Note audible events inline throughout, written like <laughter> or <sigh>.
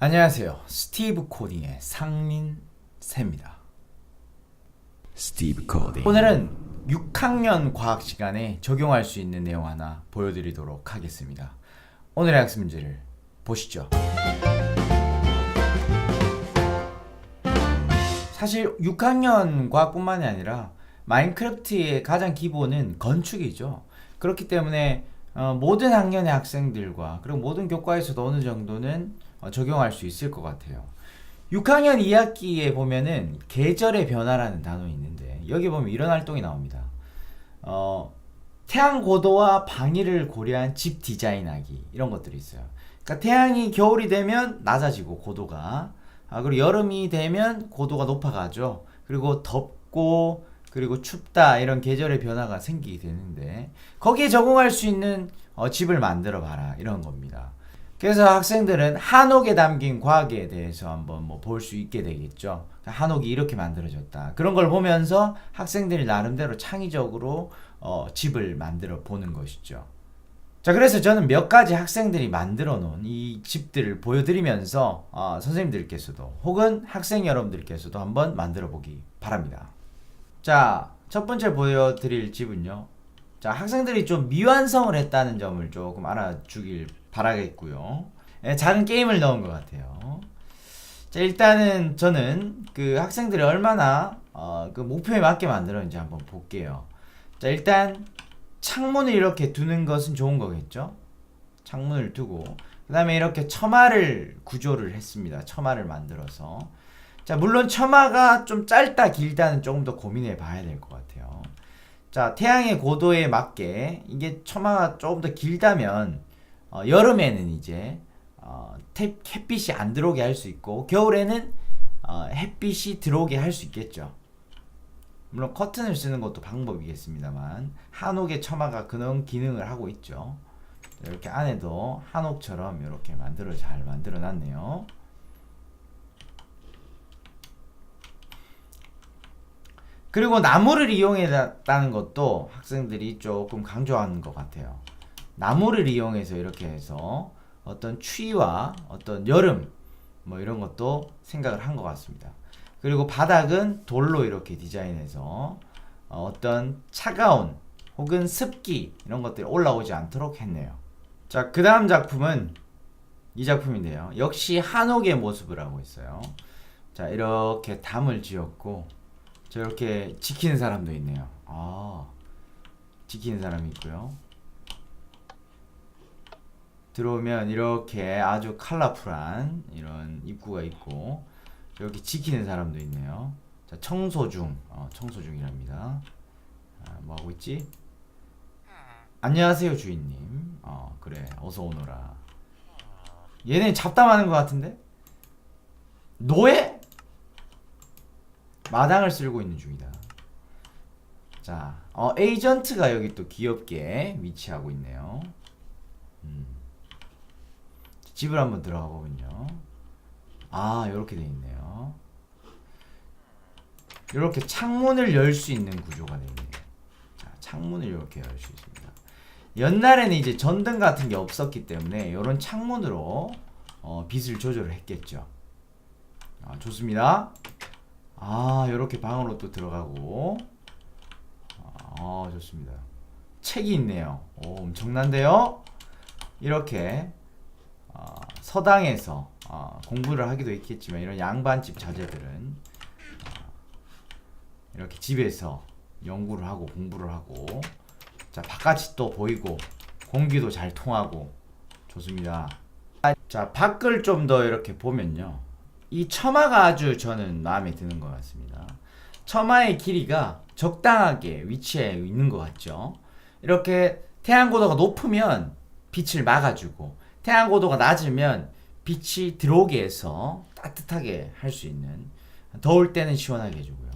안녕하세요. 스티브 코딩의 상민 세입니다. 스티브 코딩 오늘은 6학년 과학 시간에 적용할 수 있는 내용 하나 보여드리도록 하겠습니다. 오늘의 학습 문제를 보시죠. 사실 6학년 과학뿐만이 아니라 마인크래프트의 가장 기본은 건축이죠. 그렇기 때문에 어, 모든 학년의 학생들과 그리고 모든 교과에서도 어느 정도는 어, 적용할 수 있을 것 같아요. 6학년 2학기에 보면은 계절의 변화라는 단어 있는데 여기 보면 이런 활동이 나옵니다. 어, 태양 고도와 방위를 고려한 집 디자인하기 이런 것들이 있어요. 그러니까 태양이 겨울이 되면 낮아지고 고도가 아, 그리고 여름이 되면 고도가 높아가죠. 그리고 덥고 그리고 춥다 이런 계절의 변화가 생기게 되는데 거기에 적응할 수 있는 어, 집을 만들어 봐라 이런 겁니다. 그래서 학생들은 한옥에 담긴 과학에 대해서 한번 뭐 볼 수 있게 되겠죠. 한옥이 이렇게 만들어졌다. 그런 걸 보면서 학생들이 나름대로 창의적으로 어, 집을 만들어 보는 것이죠. 자, 그래서 저는 몇 가지 학생들이 만들어 놓은 이 집들을 보여드리면서 어, 선생님들께서도 혹은 학생 여러분들께서도 한번 만들어 보기 바랍니다. 자, 첫 번째 보여드릴 집은요. 자, 학생들이 좀 미완성을 했다는 점을 조금 알아주길 바라겠고요. 예, 작은 게임을 넣은 것 같아요. 자, 일단은 저는 그 학생들이 얼마나 어, 그 목표에 맞게 만들었는지 한번 볼게요. 자, 일단 창문을 이렇게 두는 것은 좋은 거겠죠? 창문을 두고 그 다음에 이렇게 처마를 구조를 했습니다. 처마를 만들어서 자 물론 처마가 좀 짧다 길다는 조금 더 고민해 봐야 될 것 같아요. 자 태양의 고도에 맞게 이게 처마가 조금 더 길다면 어, 여름에는 이제 어, 태, 햇빛이 안 들어오게 할 수 있고 겨울에는 어, 햇빛이 들어오게 할 수 있겠죠. 물론 커튼을 쓰는 것도 방법이겠습니다만 한옥의 처마가 그런 기능을 하고 있죠. 이렇게 안에도 한옥처럼 이렇게 만들어 잘 만들어 놨네요. 그리고 나무를 이용했다는 것도 학생들이 조금 강조하는 것 같아요. 나무를 이용해서 이렇게 해서 어떤 추위와 어떤 여름 뭐 이런 것도 생각을 한 것 같습니다. 그리고 바닥은 돌로 이렇게 디자인해서 어, 어떤 차가운 혹은 습기 이런 것들이 올라오지 않도록 했네요. 자, 그 다음 작품은 이 작품인데요. 역시 한옥의 모습을 하고 있어요. 자, 이렇게 담을 지었고 저렇게 지키는 사람도 있네요. 아, 지키는 사람이 있고요. 들어오면 이렇게 아주 컬러풀한 이런 입구가 있고 여기 지키는 사람도 있네요. 자, 청소 중, 어, 청소 중이랍니다. 아, 뭐 하고 있지? 안녕하세요 주인님. 어 그래 어서 오너라. 얘네 잡담하는 것 같은데? 노예? 마당을 쓸고 있는 중이다. 자, 어, 에이전트가 여기 또 귀엽게 위치하고 있네요. 음. 집을 한번 들어가 보면요. 아, 이렇게 돼 있네요. 이렇게 창문을 열 수 있는 구조가 되어 있네요. 자, 창문을 이렇게 열 수 있습니다. 옛날에는 이제 전등 같은 게 없었기 때문에 이런 창문으로 어, 빛을 조절을 했겠죠. 아, 좋습니다. 아, 이렇게 방으로 또 들어가고. 아, 좋습니다. 책이 있네요. 오, 엄청난데요? 이렇게 어, 서당에서 어, 공부를 하기도 있겠지만 이런 양반집 자제들은 어, 이렇게 집에서 연구를 하고 공부를 하고 자 바깥이 또 보이고 공기도 잘 통하고 좋습니다. 자 밖을 좀 더 이렇게 보면요. 이 처마가 아주 저는 마음에 드는 것 같습니다. 처마의 길이가 적당하게 위치해 있는 것 같죠. 이렇게 태양 고도가 높으면 빛을 막아주고 태양 고도가 낮으면 빛이 들어오게 해서 따뜻하게 할 수 있는 더울 때는 시원하게 해주고요.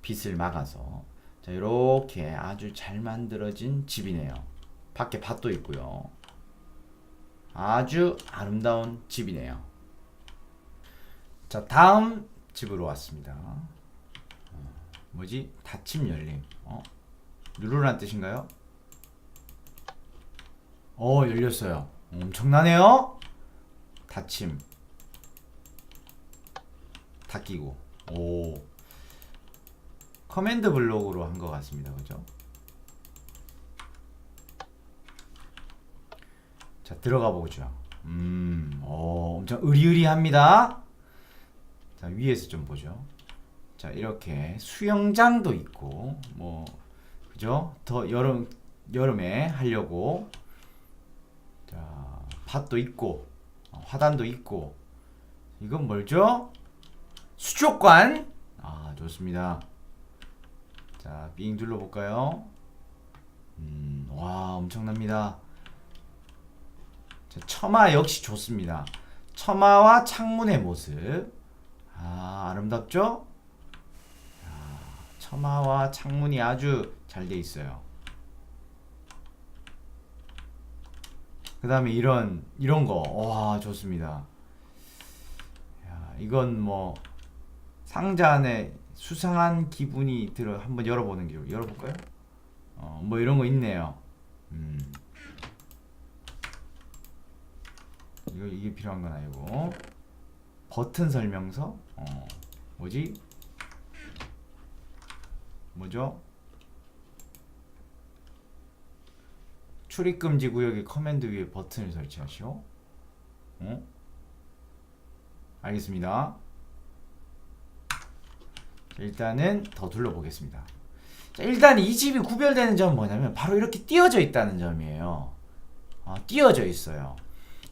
빛을 막아서 자 이렇게 아주 잘 만들어진 집이네요. 밖에 밭도 있고요. 아주 아름다운 집이네요. 자 다음 집으로 왔습니다. 어, 뭐지? 닫힘 열림. 어? 누르란 뜻인가요? 어 열렸어요. 엄청나네요. 닫힘. 다 끼고. 오. 커맨드 블록으로 한 것 같습니다. 그죠? 자 들어가 보죠. 음 오, 엄청 으리으리합니다. 자 위에서 좀 보죠. 자 이렇게 수영장도 있고 뭐 그죠? 더 여름 여름에 하려고 자 밭도 있고 어, 화단도 있고. 이건 뭘죠? 수족관. 아 좋습니다. 자삥 둘러볼까요? 음, 와 엄청납니다. 자, 처마 역시 좋습니다. 처마와 창문의 모습. 아 아름답죠? 아, 처마와 창문이 아주 잘 돼 있어요 그 다음에 이런 이런 거 와 좋습니다 야, 이건 뭐 상자 안에 수상한 기분이 들어 한번 열어보는 게 열어볼까요? 어, 뭐 이런 거 있네요. 음. 이거 이게 필요한 건 아니고 버튼 설명서. 어, 뭐지? 뭐죠? 출입 금지 구역의 커맨드 위에 버튼을 설치하시오. 어? 알겠습니다. 자, 일단은 더 둘러보겠습니다. 자, 일단 이 집이 구별되는 점은 뭐냐면 바로 이렇게 띄어져 있다는 점이에요. 아, 띄어져 있어요.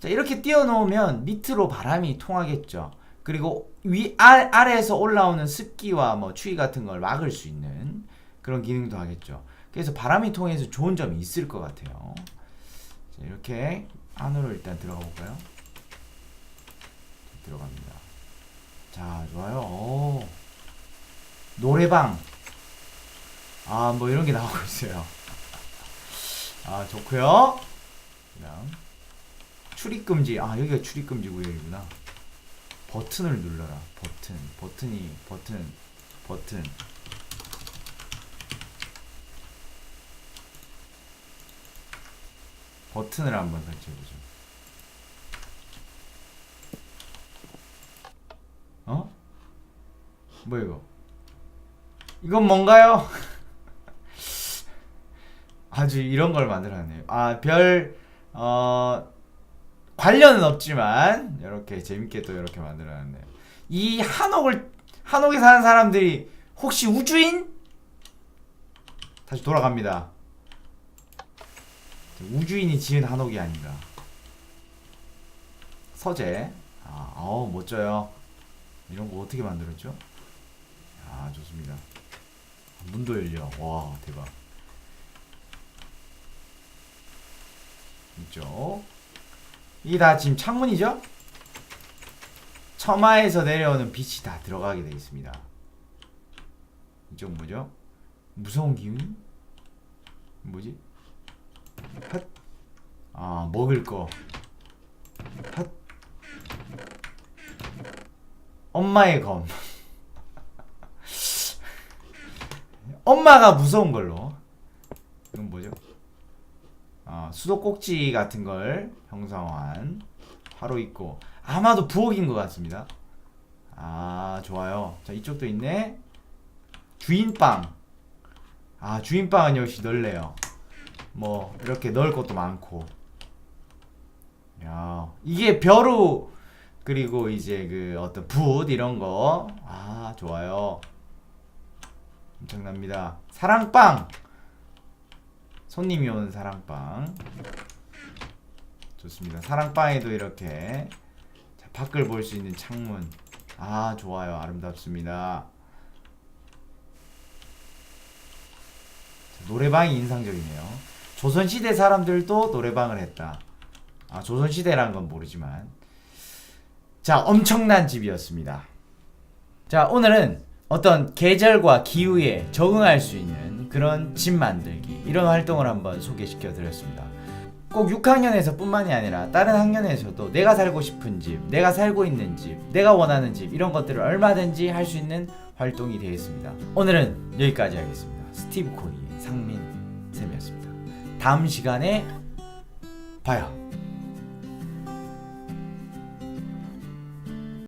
자, 이렇게 띄어 놓으면 밑으로 바람이 통하겠죠. 그리고 위 아, 아래에서 올라오는 습기와 뭐 추위 같은 걸 막을 수 있는 그런 기능도 하겠죠. 그래서 바람이 통해서 좋은 점이 있을 것 같아요. 자, 이렇게 안으로 일단 들어가 볼까요? 들어갑니다. 자, 좋아요. 오. 노래방. 아, 뭐 이런 게 나오고 있어요. <laughs> 아, 좋고요. 그다음 출입 금지. 아, 여기가 출입 금지 구역이구나. 버튼을 눌러라. 버튼. 버튼이 버튼. 버튼. 버튼을 한번 설치해 보죠. 어? 뭐 이거? 이건 뭔가요? <laughs> 아주 이런 걸 만들어놨네요. 아, 별, 어, 관련은 없지만, 이렇게 재밌게 또 이렇게 만들어놨네요. 이 한옥을, 한옥에 사는 사람들이 혹시 우주인? 다시 돌아갑니다. 우주인이 지은 한옥이 아닌가. 서재. 아, 어우, 멋져요. 이런 거 어떻게 만들었죠? 아, 좋습니다. 문도 열려. 와, 대박. 이쪽. 이게 다 지금 창문이죠? 처마에서 내려오는 빛이 다 들어가게 되어 있습니다. 이쪽 뭐죠? 무서운 기운? 뭐지? 핫. 아, 먹을 거. 핫. 엄마의 검. <laughs> 엄마가 무서운 걸로. 이건 뭐죠? 아, 수도꼭지 같은 걸 형상화한 화로 있고 아마도 부엌인 것 같습니다. 아, 좋아요. 자, 이쪽도 있네. 주인방. 아, 주인방은 역시 넓네요. 뭐 이렇게 넣을 것도 많고. 야, 이게 벼루 그리고 이제 그 어떤 붓 이런 거. 아, 좋아요. 엄청납니다. 사랑빵. 손님이 오는 사랑빵. 좋습니다. 사랑빵에도 이렇게 자, 밖을 볼 수 있는 창문. 아, 좋아요. 아름답습니다. 자, 노래방이 인상적이네요. 조선시대 사람들도 노래방을 했다. 아, 조선시대란 건 모르지만. 자, 엄청난 집이었습니다. 자, 오늘은 어떤 계절과 기후에 적응할 수 있는 그런 집 만들기 이런 활동을 한번 소개시켜 드렸습니다. 꼭 6학년에서 뿐만이 아니라 다른 학년에서도 내가 살고 싶은 집, 내가 살고 있는 집, 내가 원하는 집 이런 것들을 얼마든지 할 수 있는 활동이 되겠습니다. 오늘은 여기까지 하겠습니다. 스티브 코니의 상민 쌤이었습니다. 다음 시간에 봐요.